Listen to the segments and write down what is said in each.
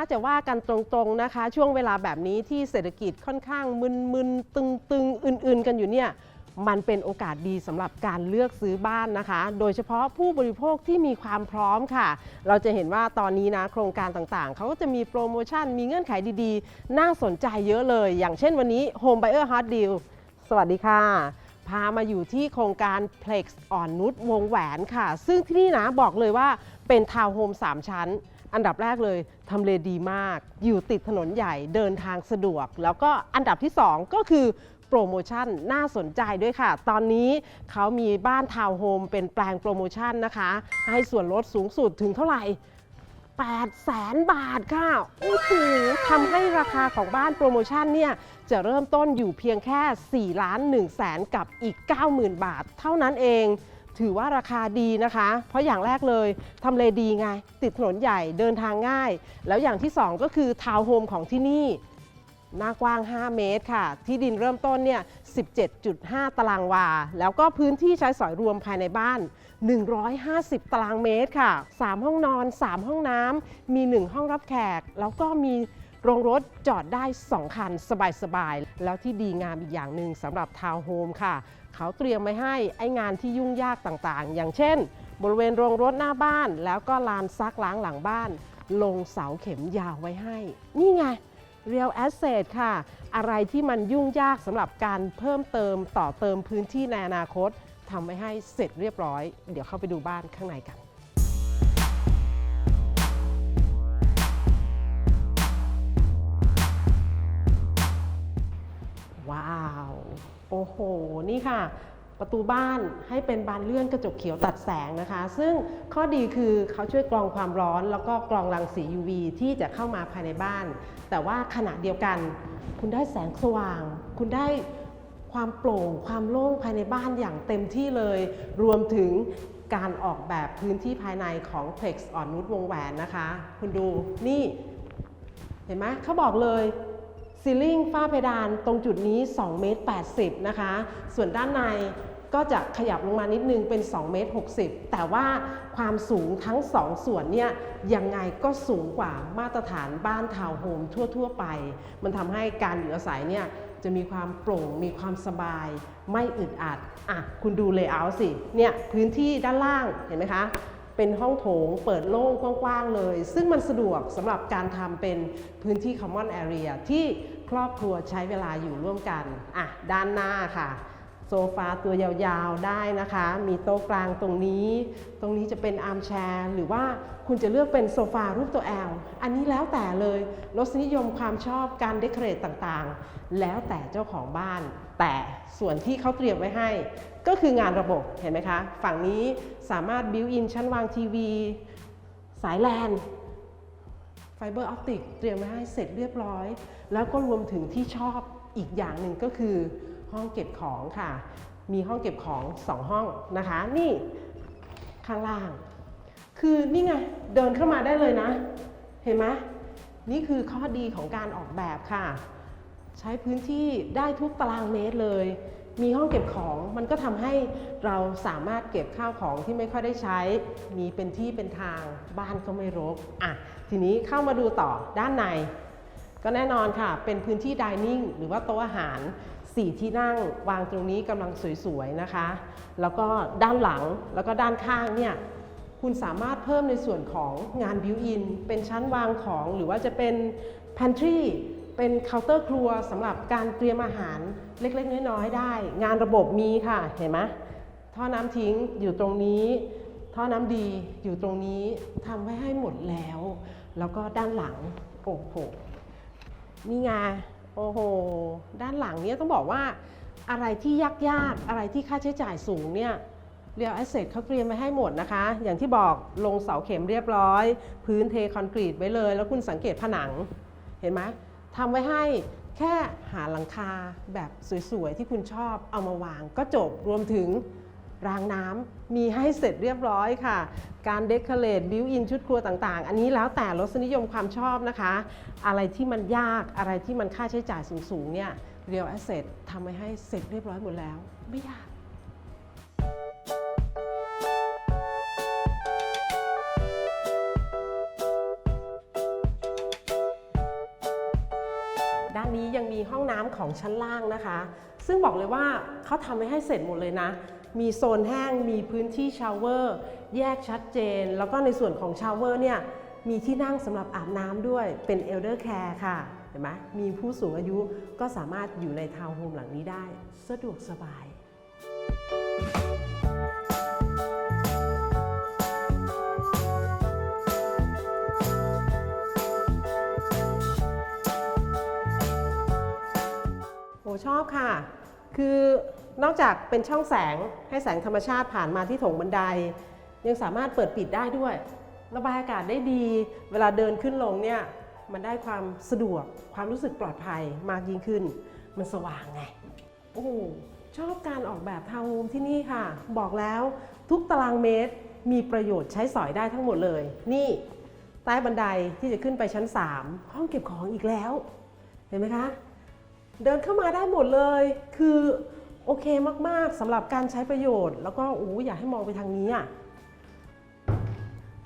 าจะว่ากันตรงๆนะคะ ช่วงเวลาแบบนี้ที่เศรษฐกิจค่อนข้างมึนๆตึงๆอื่น ๆ กันอยู่เนี่ยมันเป็นโอกาสดีสำหรับการเลือกซื้อบ้านนะคะ โดยเฉพาะผู้บริโภคที่มีความพร้อมค่ะ เราจะเห็นว่าตอนนี้นะโครงการต่างๆ เขาก็จะมีโปรโมชั่น มีเงื่อนไขดีๆ น่าสนใจเยอะเลย อย่างเช่นวันนี้ Home Buyer Hot Deal สวัสดีค่ะ พามาอยู่ที่โครงการ Plex อ่อนนุชวงแหวนค่ะ ซึ่งที่นี่นะบอกเลยว่าเป็นทาวน์โฮม3ชั้น อันดับแรกเลยทำเลดีมาก อยู่ติดถนนใหญ่เดินทางสะดวก แล้วก็อันดับที่ 2 ก็คือโปรโมชั่นน่าสนใจด้วยค่ะ ตอนนี้เขามีบ้านทาวน์โฮมเป็นแปลงโปรโมชั่นนะคะ ให้ส่วนลดสูงสุดถึงเท่าไหร่ 8 แสนบาทค่ะ โอ้โหทำให้ราคาของบ้านโปรโมชั่นเนี่ยจะเริ่มต้นอยู่เพียงแค่ 4 ล้าน1แสนกับอีก 90,000 บาท เท่านั้นเอง ถือว่าราคาดีนะคะ เพราะอย่างแรกเลยทำเลดีไง ติดถนนใหญ่เดินทางง่าย แล้วอย่างที่ 2 ก็คือทาวน์โฮมของที่นี่ หน้ากว้าง 5 เมตรค่ะ ที่ดินเริ่มต้นเนี่ย 17.5 ตารางวา แล้วก็พื้นที่ใช้สอยรวมภายในบ้าน 150 ตารางเมตรค่ะ 3 ห้องนอน 3 ห้องน้ำมี 1 ห้องรับแขก แล้วก็มี โรงรถจอดได้ 2 คันสบายๆ แล้วที่ดีงามอีกอย่างหนึ่งสำหรับทาวน์โฮมค่ะ เขาเตรียมไว้ให้ไอ้งานที่ยุ่งยากต่างๆ อย่างเช่น บริเวณโรงรถหน้าบ้าน แล้วก็ลานซักล้างหลังบ้าน ลงเสาเข็มยาวไว้ให้ นี่ไง Real Asset ค่ะ อะไรที่มันยุ่งยากสำหรับการเพิ่มเติมต่อเติมพื้นที่ในอนาคตทำไว้ให้เสร็จเรียบร้อย เดี๋ยวเข้าไปดูบ้านข้างในกัน โอ้โห นี่ค่ะ ประตูบ้านให้เป็นบานเลื่อนกระจกเขียวตัดแสงนะคะ ซึ่งข้อดีคือเขาช่วยกรองความร้อน แล้วก็กรองรังสี UV ที่จะเข้ามาภายในบ้าน แต่ว่าขณะเดียวกัน คุณได้แสงสว่าง คุณได้ความโปร่ง ความโล่งภายในบ้านอย่างเต็มที่เลย รวมถึงการออกแบบพื้นที่ภายในของ Plex อ่อนนุชวงแหวนนะคะ คุณดูนี่เห็นไหมเขาบอกเลย ซีลิ่งฝ้าเพดานตรงจุดนี้2เมตร80 นะคะ ส่วนด้านในก็จะขยับลงมานิดนึงเป็น2เมตร60 แต่ว่าความสูงทั้ง 2 ส่วนเนี่ยยังไงก็สูงกว่ามาตรฐานบ้านทาวน์โฮมทั่ว ๆ ไป มันทำให้การอยู่อาศัยเนี่ยจะมีความโปร่งมีความสบาย ไม่อึดอัดอะคุณดูเลเยอร์สิเนี่ยพื้นที่ด้านล่างเห็นไหมคะ เป็นห้องโถงเปิดโล่งกว้างๆเลย ซึ่งมันสะดวกสำหรับการทำเป็นพื้นที่ common area ที่ครอบครัวใช้เวลาอยู่ร่วมกันอะด้านหน้าค่ะ โซฟาตัวยาวๆได้นะคะ มีโต๊ะกลางตรงนี้ ตรงนี้จะเป็นอาร์มแชร์ หรือว่าคุณจะเลือกเป็นโซฟารูปตัว L อันนี้แล้วแต่เลย รสนิยมความชอบการเดคอเรทต่างๆ แล้วแต่เจ้าของบ้าน แต่ส่วนที่เขาเตรียมไว้ให้ ก็คืองานระบบ เห็นไหมคะ ฝั่งนี้สามารถบิวอินชั้นวางทีวี สายแลนไฟเบอร์ออปติกเตรียมไว้ให้เสร็จเรียบร้อย แล้วก็รวมถึงที่ชอบอีกอย่างหนึ่งก็คือ ห้องเก็บของค่ะ มีห้องเก็บของ2ห้องนะคะ นี่ข้างล่าง คือนี่ไงเดินเข้ามาได้เลยนะ เห็นไหมนี่คือข้อดีของการออกแบบค่ะ ใช้พื้นที่ได้ทุกตารางเมตรเลย มีห้องเก็บของมันก็ทำให้เราสามารถเก็บข้าวของที่ไม่ค่อยได้ใช้ มีเป็นที่เป็นทางบ้านก็ไม่รกอะทีนี้เข้ามาดูต่อด้านใน ก็แน่นอนค่ะ เป็นพื้นที่ดิเนิ่งหรือว่าโต๊ะอาหาร 4 ที่นั่งวางตรงนี้กำลังสวยๆนะคะ แล้วก็ด้านหลังแล้วก็ด้านข้างเนี่ยคุณสามารถเพิ่มในส่วนของงานบิวอิน เป็นชั้นวางของหรือว่าจะเป็น pantry เป็นเคาน์เตอร์ครัวสำหรับการเตรียมอาหารเล็กๆ น้อยๆได้ งานระบบมีค่ะ เห็นไหมท่อน้ำทิ้งอยู่ตรงนี้ ท่อน้ำดีอยู่ตรงนี้ทำไว้ให้หมดแล้ว แล้วก็ด้านหลัง โอ้โหนี่ไง โอ้โห ด้านหลังเนี่ยต้องบอกว่าอะไรที่ยากๆ อะไรที่ค่าใช้จ่ายสูงเนี่ยเรียลแอสเซทเขาเตรียมไว้ให้หมดนะคะ อย่างที่บอกลงเสาเข็มเรียบร้อย พื้นเทคอนกรีตไว้เลย แล้วคุณสังเกตผนัง เห็นไหมทำไว้ให้แค่หาหลังคาแบบสวยๆ ที่คุณชอบเอามาวางก็จบรวมถึง รางน้ำมีให้เสร็จเรียบร้อยค่ะ การเดคอเรทบิวอินชุดครัวต่างๆ อันนี้แล้วแต่รสนิยมความชอบนะคะ อะไรที่มันยากอะไรที่มันค่าใช้จ่ายสูงๆเนี่ยเรียลแอสเซททำไว้ให้เสร็จเรียบร้อยหมดแล้ว ไม่ยากคนี้ยังมีห้องน้ำของชั้นล่างนะคะ ซึ่งบอกเลยว่าเขาทำไว้ให้เสร็จหมดเลยนะ มีโซนแห้ง มีพื้นที่ชาวเวอร์ แยกชัดเจน แล้วก็ในส่วนของชาวเวอร์เนี่ยมีที่นั่งสำหรับอาบน้ำด้วยเป็น Elder Care ค่ะเห็นไหมมีผู้สูงอายุก็สามารถอยู่ในทาวน์โฮมหลังนี้ได้ สะดวกสบายโหชอบค่ะ คือ นอกจากเป็นช่องแสงให้แสงธรรมชาติผ่านมาที่โถงบันได ยังสามารถเปิดปิดได้ด้วย ระบายอากาศได้ดี เวลาเดินขึ้นลงเนี่ยมันได้ความสะดวกความรู้สึกปลอดภัยมากยิ่งขึ้น มันสว่างไงโอ้ชอบการออกแบบทาวน์โฮมที่นี่ค่ะ บอกแล้วทุกตารางเมตรมีประโยชน์ใช้สอยได้ทั้งหมดเลย นี่ใต้บันไดที่จะขึ้นไปชั้น 3 ห้องเก็บของอีกแล้ว เห็นไหมคะ เดินเข้ามาได้หมดเลย คือ โอเคมาก ๆสำหรับการใช้ประโยชน์ แล้วก็โอ้อยากให้มองไปทางนี้อะ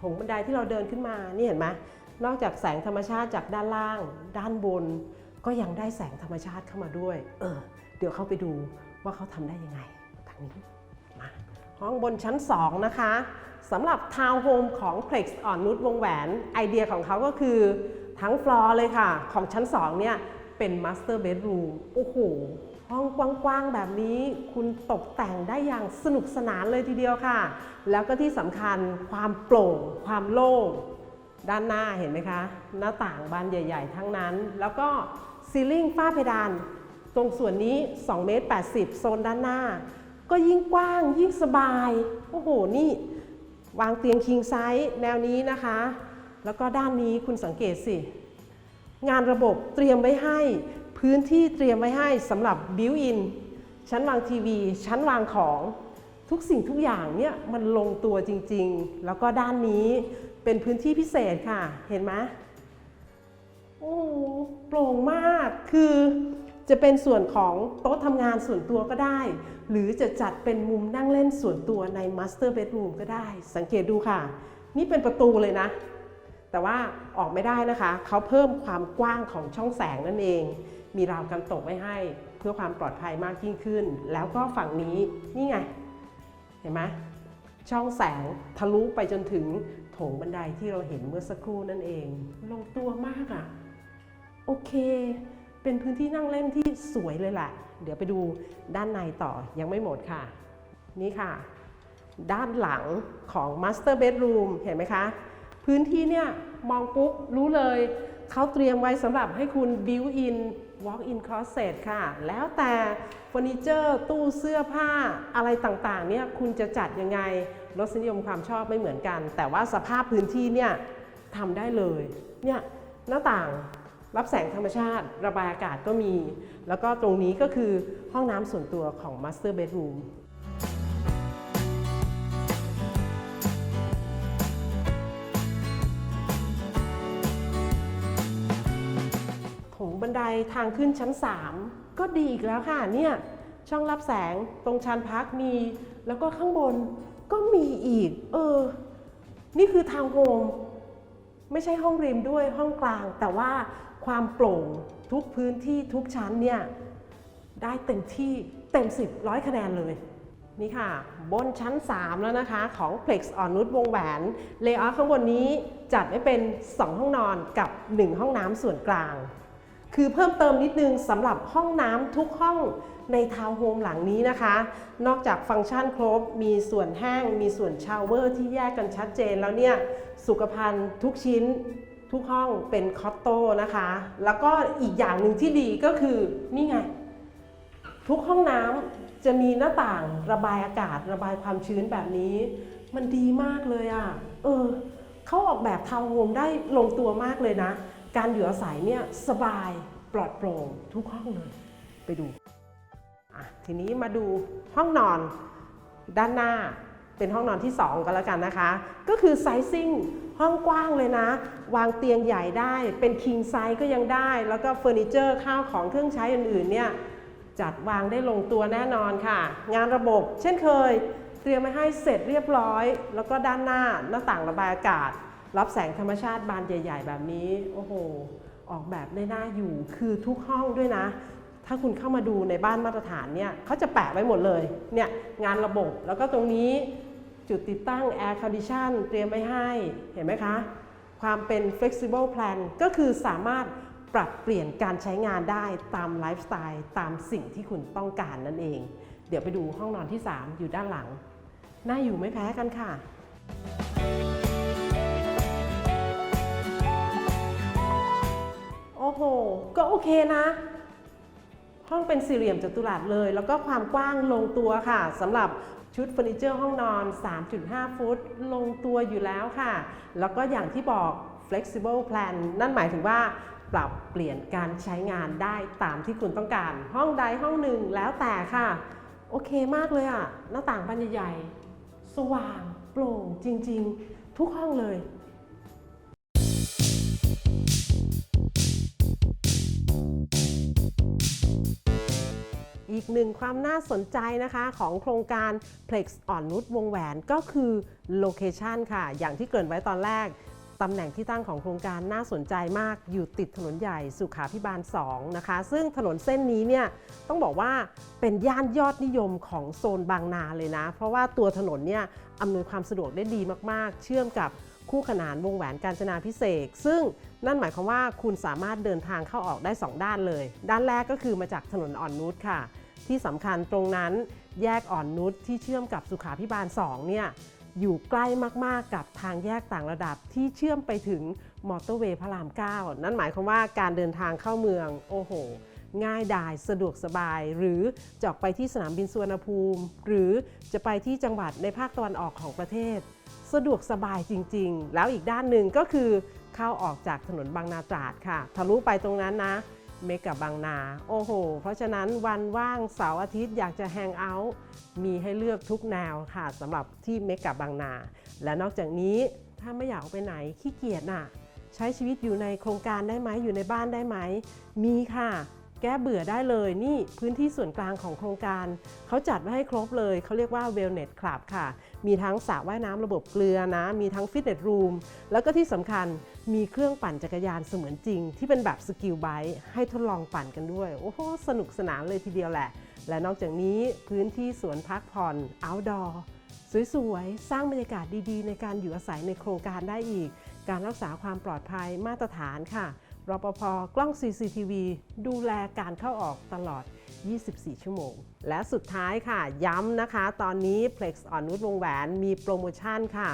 ถงบันไดที่เราเดินขึ้นมา นี่เห็นไหมนอกจากแสงธรรมชาติจากด้านล่าง ด้านบน ก็ยังได้แสงธรรมชาติเข้ามาด้วย เออ เดี๋ยวเข้าไปดูว่าเขาทำได้ยังไงทางนี้มาห้องบนชั้น 2 นะคะสำหรับทาวน์โฮมของ Plex อ่อนนุชวงแหวน ไอเดียของเขาก็คือทั้งฟลอร์เลยค่ะ ของชั้น 2 เนี่ยเป็น Master Bedroom โอ้โห ห้องกว้างๆแบบนี้ คุณตกแต่งได้อย่างสนุกสนานเลยทีเดียวค่ะ แล้วก็ที่สำคัญความโปร่ง ความโล่ง ด้านหน้าเห็นไหมคะ หน้าต่างบานใหญ่ ๆ ทั้งนั้น แล้วก็ซีลิ่งฝ้าเพดาน ตรงส่วนนี้2เมตร80 โซนด้านหน้า ก็ยิ่งกว้างยิ่งสบาย โอ้โห นี่ วางเตียงคิงไซส์แนวนี้นะคะ แล้วก็ด้านนี้คุณสังเกตสิ งานระบบเตรียมไว้ให้ พื้นที่เตรียมไว้ให้สำหรับบิวอินชั้นวางทีวี ชั้นวางของทุกสิ่งทุกอย่างเนี่ยมันลงตัวจริงๆ แล้วก็ด้านนี้เป็นพื้นที่พิเศษค่ะ เห็นไหมโอ้โปร่งมากคือจะเป็นส่วนของโต๊ะทำงานส่วนตัวก็ได้ หรือจะจัดเป็นมุมนั่งเล่นส่วนตัวใน Master Bedroom ก็ได้ สังเกตดูค่ะ นี่เป็นประตูเลยนะ แต่ว่าออกไม่ได้นะคะ เขาเพิ่มความกว้างของช่องแสงนั่นเอง มีราวกันตกไว้ให้ เพื่อความปลอดภัยมากยิ่งขึ้น แล้วก็ฝั่งนี้นี่ไง เห็นไหมช่องแสงทะลุไปจนถึงโถงบันไดที่เราเห็นเมื่อสักครู่นั่นเอง ลงตัวมากอะ่ะ โอเค เป็นพื้นที่นั่งเล่นที่สวยเลยแหละเดี๋ยวไปดูด้านในต่อยังไม่หมดค่ะ นี่ค่ะ ด้านหลังของ Master Bedroom เห็นไหมคะ พื้นที่เนี่ยมองปุ๊บรู้เลย เขาเตรียมไว้สำหรับให้คุณ built in in closet ค่ะ แล้วแต่เฟอร์นิเจอร์ตู้เสื้อผ้าอะไรต่างๆเนี่ยคุณจะจัดยังไงรสนิยมความชอบไม่เหมือนกัน แต่ว่าสภาพพื้นที่เนี่ยทำได้เลยเนี่ยหน้าต่างรับแสงธรรมชาติ ระบายอากาศก็มี แล้วก็ตรงนี้ก็คือห้องน้ำส่วนตัวของ Master Bedroom โถงบันไดทางขึ้นชั้น 3 ก็ดีอีกแล้วค่ะเนี่ยช่องรับแสงตรงชานพักมี แล้วก็ข้างบนก็มีอีก เออ นี่คือทาวน์โฮมไม่ใช่ห้องริมด้วยห้องกลาง แต่ว่าความโปร่งทุกพื้นที่ทุกชั้นเนี่ย ได้เต็มที่เต็ม 10 ร้อยคะแนนเลย นี่ค่ะ บนชั้น 3 แล้วนะคะ ของ Plex อ่อนนุชวงแหวน เลเยอร์ข้างบนนี้จัดไว้เป็น 2 ห้องนอนกับ 1 ห้องน้ำส่วนกลาง คือเพิ่มเติมนิดนึงสำหรับห้องน้ำทุกห้องในทาวน์โฮมหลังนี้นะคะ นอกจากฟังก์ชันครบ มีส่วนแห้ง มีส่วนชาวเวอร์ที่แยกกันชัดเจนแล้วเนี่ย สุขภัณฑ์ทุกชิ้นทุกห้องเป็นคอตโต้นะคะ แล้วก็อีกอย่างหนึ่งที่ดีก็คือนี่ไง ทุกห้องน้ำจะมีหน้าต่างระบายอากาศระบายความชื้นแบบนี้ มันดีมากเลยอะ่ะ เออเขาออกแบบทาวน์โฮมได้ลงตัวมากเลยนะ การอยู่อาศัยเนี่ยสบายปลอดโปร่งทุกห้องเลย ไปดูอะทีนี้มาดูห้องนอนด้านหน้าเป็นห้องนอนที่ 2 กันแล้วกันนะคะ ก็คือไซซิ่งห้องกว้างเลยนะ วางเตียงใหญ่ได้เป็นคิงไซส์ก็ยังได้ แล้วก็เฟอร์นิเจอร์ข้าวของเครื่องใช้อื่นๆเนี่ยจัดวางได้ลงตัวแน่นอนค่ะ งานระบบเช่นเคย เตรียมไว้ให้เสร็จเรียบร้อย แล้วก็ด้านหน้าหน้าต่างระบายอากาศ รับแสงธรรมชาติบานใหญ่ ๆ แบบนี้ โอ้โห ออกแบบได้น่าอยู่ คือทุกห้องด้วยนะ ถ้าคุณเข้ามาดูในบ้านมาตรฐานเนี่ยเขาจะแปะไว้หมดเลย เนี่ยงานระบบ แล้วก็ตรงนี้จุดติดตั้ง Air Condition เตรียมไว้ให้ เห็นไหมคะ ความเป็น flexible plan ก็คือสามารถปรับเปลี่ยนการใช้งานได้ตามไลฟ์สไตล์ตามสิ่งที่คุณต้องการนั่นเอง เดี๋ยวไปดูห้องนอนที่ 3 อยู่ด้านหลัง น่าอยู่ไม่แพ้กันค่ะ โอ้โห ก็โอเคนะ ห้องเป็นสี่เหลี่ยมจัตุรัสเลย แล้วก็ความกว้างลงตัวค่ะสำหรับชุดเฟอร์นิเจอร์ห้องนอน 3.5 ฟุต ลงตัวอยู่แล้วค่ะ แล้วก็อย่างที่บอก flexible plan นั่นหมายถึงว่าปรับเปลี่ยนการใช้งานได้ตามที่คุณต้องการ ห้องใดห้องหนึ่งแล้วแต่ค่ะ โอเคมากเลยอะ่ะหน้าต่างบานใหญ่ๆ สว่างโปร่งจริง ๆ ทุกห้องเลย อีกหนึ่งความน่าสนใจนะคะของโครงการ Plex อ่อนนุชวงแหวนก็คือโลเคชันค่ะ อย่างที่เกริ่นไว้ตอนแรกตำแหน่งที่ตั้งของโครงการน่าสนใจมากอยู่ติดถนนใหญ่สุขาพิบาล 2 นะคะ ซึ่งถนนเส้นนี้เนี่ยต้องบอกว่าเป็นย่านยอดนิยมของโซนบางนาเลยนะ เพราะว่าตัวถนนเนี่ยอำนวยความสะดวกได้ดีมากๆ เชื่อมกับคู่ขนานวงแหวนกาญจนาพิเศษ ซึ่งนั่นหมายความว่าคุณสามารถเดินทางเข้าออกได้ 2 ด้านเลย ด้านแรกก็คือมาจากถนนอ่อนนุชค่ะ ที่สำคัญตรงนั้นแยกอ่อนนุชที่เชื่อมกับสุขาพิบาล 2 เนี่ยอยู่ใกล้มากๆกับทางแยกต่างระดับที่เชื่อมไปถึงมอเตอร์เวย์พระราม 9 นั่นหมายความว่าการเดินทางเข้าเมือง โอ้โห ง่ายดายสะดวกสบาย หรือจะออกไปที่สนามบินสุวรรณภูมิ หรือจะไปที่จังหวัดในภาคตะวันออกของประเทศ สะดวกสบายจริง ๆ แล้วอีกด้านหนึ่งก็คือเข้าออกจากถนนบางนาตราดค่ะ ทะลุไปตรงนั้นนะ เมกะบางนา โอ้โห เพราะฉะนั้นวันว่างเสาร์อาทิตย์อยากจะแฮงเอาท์มีให้เลือกทุกแนวค่ะสำหรับที่เมกะบางนา และนอกจากนี้ถ้าไม่อยากออกไปไหนขี้เกียจน่ะ ใช้ชีวิตอยู่ในโครงการได้ไหมอยู่ในบ้านได้ไหม มีค่ะ แก้เบื่อได้เลย นี่พื้นที่ส่วนกลางของโครงการ เขาจัดไว้ให้ครบเลย เขาเรียกว่า Wellness Club ค่ะ มีทั้งสระว่ายน้ำระบบเกลือนะ มีทั้งฟิตเนสรูม แล้วก็ที่สำคัญมีเครื่องปั่นจักรยานเสมือนจริง ที่เป็นแบบสกิลไบค์ให้ทดลองปั่นกันด้วย โอ้โห สนุกสนานเลยทีเดียวแหละ และนอกจากนี้พื้นที่สวนพักผ่อน outdoor สวยๆ สร้างบรรยากาศดีๆ ในการอยู่อาศัยในโครงการได้อีก การรักษาความปลอดภัยมาตรฐานค่ะ รปภกล้อง CCTV ดูแลการเข้าออกตลอด 24 ชั่วโมง และสุดท้ายค่ะ ย้ำนะคะ ตอนนี้ Plex อ่อนนุชวงแหวนมีโปรโมชั่นค่ะ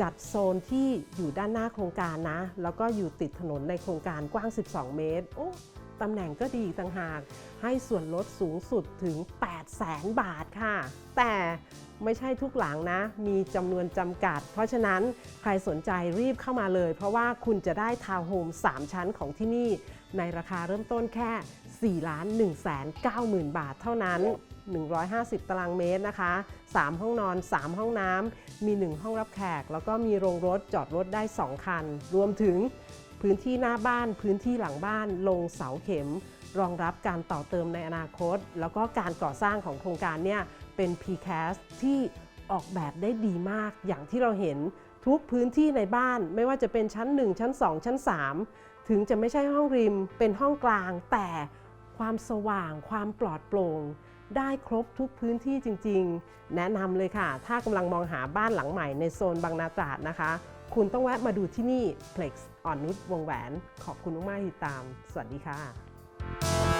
จัดโซนที่อยู่ด้านหน้าโครงการนะ แล้วก็อยู่ติดถนนในโครงการกว้าง 12 เมตร โอ้ ตำแหน่งก็ดีต่างหาก ให้ส่วนลดสูงสุดถึง 800,000 บาทค่ะ แต่ไม่ใช่ทุกหลังนะ มีจำนวนจำกัด เพราะฉะนั้นใครสนใจรีบเข้ามาเลย เพราะว่าคุณจะได้ทาวน์โฮม 3 ชั้นของที่นี่ ในราคาเริ่มต้นแค่ 4 ล้าน1แสน9หมื่นบาทเท่านั้น 150 ตารางเมตรนะคะ 3 ห้องนอน 3 ห้องน้ำ มี 1 ห้องรับแขก แล้วก็มีโรงรถจอดรถได้ 2 คัน รวมถึง พื้นที่หน้าบ้าน พื้นที่หลังบ้าน ลงเสาเข็ม รองรับการต่อเติมในอนาคต แล้วก็การก่อสร้างของโครงการเนี่ยเป็น PCAS ที่ออกแบบได้ดีมาก อย่างที่เราเห็นทุกพื้นที่ในบ้าน ไม่ว่าจะเป็นชั้น 1 ชั้น 2 ชั้น 3 ถึงจะไม่ใช่ห้องริม เป็นห้องกลาง แต่ความสว่าง ความปลอดโปร่ง ได้ครบทุกพื้นที่จริง ๆ แนะนำเลยค่ะ ถ้ากำลังมองหาบ้านหลังใหม่ในโซนบางนาตราดนะคะ คุณต้องแวะมาดูที่นี่ Plex อ่อนนุชวงแหวน ขอบคุณมากๆที่ติดตาม สวัสดีค่ะ